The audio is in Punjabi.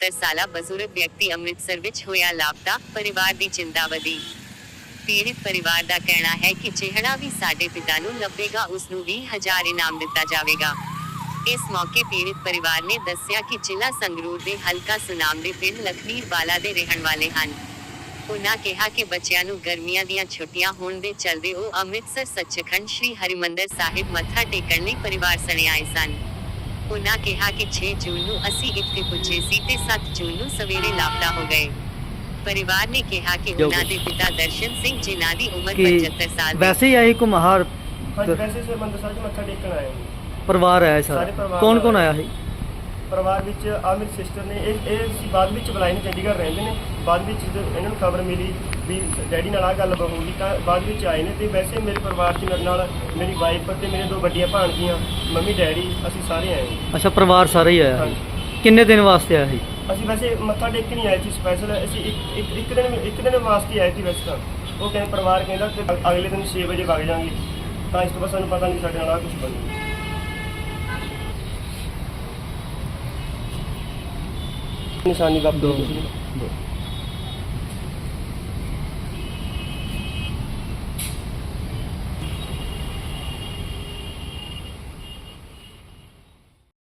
75 ਸਾਲਾ ਬਜ਼ੁਰਗ ਵਿਅਕਤੀ ਅੰਮ੍ਰਿਤਸਰ ਵਿੱਚ ਹੋਇਆ ਲਾਪਤਾ, ਪਰਿਵਾਰ ਦੀ ਚਿੰਤਾ ਪੀੜਿਤ ਪਰਿਵਾਰ ਦਾ ਕਹਿਣਾ ਹੈ ਕਿ ਜਿਹੜਾ ਵੀ ਸਾਡੇ ਪਿਤਾ ਨੂੰ ਲੱਭੇਗਾ ਉਸ ਨੂੰ 20000 ਇਨਾਮ ਦਿੱਤਾ ਜਾਵੇਗਾ। ਇਸ ਮੌਕੇ ਪੀੜਿਤ ਪਰਿਵਾਰ ਨੇ ਦੱਸਿਆ ਕਿ ਜ਼ਿਲ੍ਹਾ ਸੰਗਰੂਰ ਦੇ ਹਲਕਾ ਸੁਨਾਮ ਦੇ ਪਿੰਡ ਲਖਮੀਰ ਬਾਲਾ ਦੇ ਰਹਿਣ ਵਾਲੇ ਹਨ। ਉਹਨਾਂ ਕਿਹਾ ਕਿ ਬੱਚਿਆਂ ਨੂੰ ਗਰਮੀਆਂ ਦੀਆਂ ਛੁੱਟੀਆਂ ਹੋਣ ਦੇ ਚਲਦੇ ਉਹ ਅੰਮ੍ਰਿਤਸਰ ਸੱਚਖੰਡ ਸ੍ਰੀ ਹਰਿਮੰਦਰ ਸਾਹਿਬ ਮੱਥਾ ਟੇਕਣ ਲਈ ਪਰਿਵਾਰ ਸਣੇ ਆਏ ਸਨ। ਉਨ੍ਹਾਂ ਕਿਹਾ ਕਿ 6 ਜੂਨ ਨੂੰ ਅਸੀਂ ਇੱਥੇ ਪੁੱਜੇ ਸੀ ਤੇ 7 ਜੂਨ ਨੂੰ ਸਵੇਰੇ ਲਾਪਤਾ ਹੋ ਗਏ। ਪਰਿਵਾਰ ਨੇ ਕਿਹਾ ਕਿ ਕੁਛ- ਦੇ ਪਿਤਾ ਦਰਸ਼ਨ ਸਿੰਘ ਜਿਨ੍ਹਾਂ ਦੀ ਉਮਰ ਕਿ 75 ਸਾਲ ਦੀ ਵੈਸੇ ਹੀ ਆਏ ਕੁਮਹਾਰ ਹਾਂਜੀ ਵੈਸੇ ਸੇ ਮੰਦਰ ਸਾਹਿਬ ਮੱਥਾ ਟੇਕਣ ਆਏ। ਪਰਿਵਾਰ ਆਇਆ ਸਾਰੇ। ਸਾਰਾ ਪਰਿਵਾਰ ਕੌਣ ਕੌਣ ਆਇਆ ਸੀ? ਪਰਿਵਾਰ ਵਿੱਚ ਆ ਮੇਰੀ ਸਿਸਟਰ ਨੇ ਇਹ ਇਹ ਅਸੀਂ ਬਾਅਦ ਵਿੱਚ ਬੁਲਾਏ ਨੇ ਚੰਡੀਗੜ੍ਹ ਰਹਿੰਦੇ ਨੇ। ਬਾਅਦ ਵਿੱਚ ਜਦੋਂ ਇਹਨਾਂ ਨੂੰ ਖਬਰ ਮਿਲੀ ਵੀ ਡੈਡੀ ਨਾਲ ਆ ਗੱਲ ਹੋਊਗੀ ਤਾਂ ਬਾਅਦ ਵਿੱਚ ਆਏ ਨੇ ਤੇ ਵੈਸੇ ਮੇਰੇ ਪਰਿਵਾਰ 'ਚ ਮੇਰੇ ਨਾਲ ਮੇਰੀ ਵਾਈਫ ਤੇ ਮੇਰੇ ਦੋ ਵੱਡੀਆਂ ਭਾਣਜੀਆਂ ਮੰਮੀ ਡੈਡੀ ਅਸੀਂ ਸਾਰੇ ਆਏ ਹਾਂ। ਅੱਛਾ ਪਰਿਵਾਰ ਸਾਰਾ ਹੀ ਆਇਆ। ਕਿੰਨੇ ਦਿਨ ਵਾਸਤੇ ਆਇਆ ਸੀ? ਅਸੀਂ ਵੈਸੇ ਮੱਥਾ ਟੇਕਣ ਹੀ ਆਏ ਸੀ ਸਪੈਸ਼ਲ ਅਸੀਂ ਇੱਕ ਇੱਕ ਇੱਕ ਦਿਨ ਇੱਕ ਦਿਨ ਵਾਸਤੇ ਆਏ ਸੀ ਵੈਸੇ ਤਾਂ। ਉਹ ਕਹਿੰਦੇ ਪਰਿਵਾਰ ਕਹਿੰਦਾ ਕਿ ਅਗਲੇ ਦਿਨ 6 ਵਜੇ ਵਗ ਜਾਾਂਗੇ ਤਾਂ ਇਸ ਤੋਂ ਬਾਅਦ ਸਾਨੂੰ ਪਤਾ ਨਹੀਂ ਸਾਡੇ ਨਾਲ ਆ ਕੁਝ ਬਣੂ ਨਿਸ਼ਾਨੀ ਬਾਬੂ ਦੋ ਦੀ ਸੀ। ਦੋ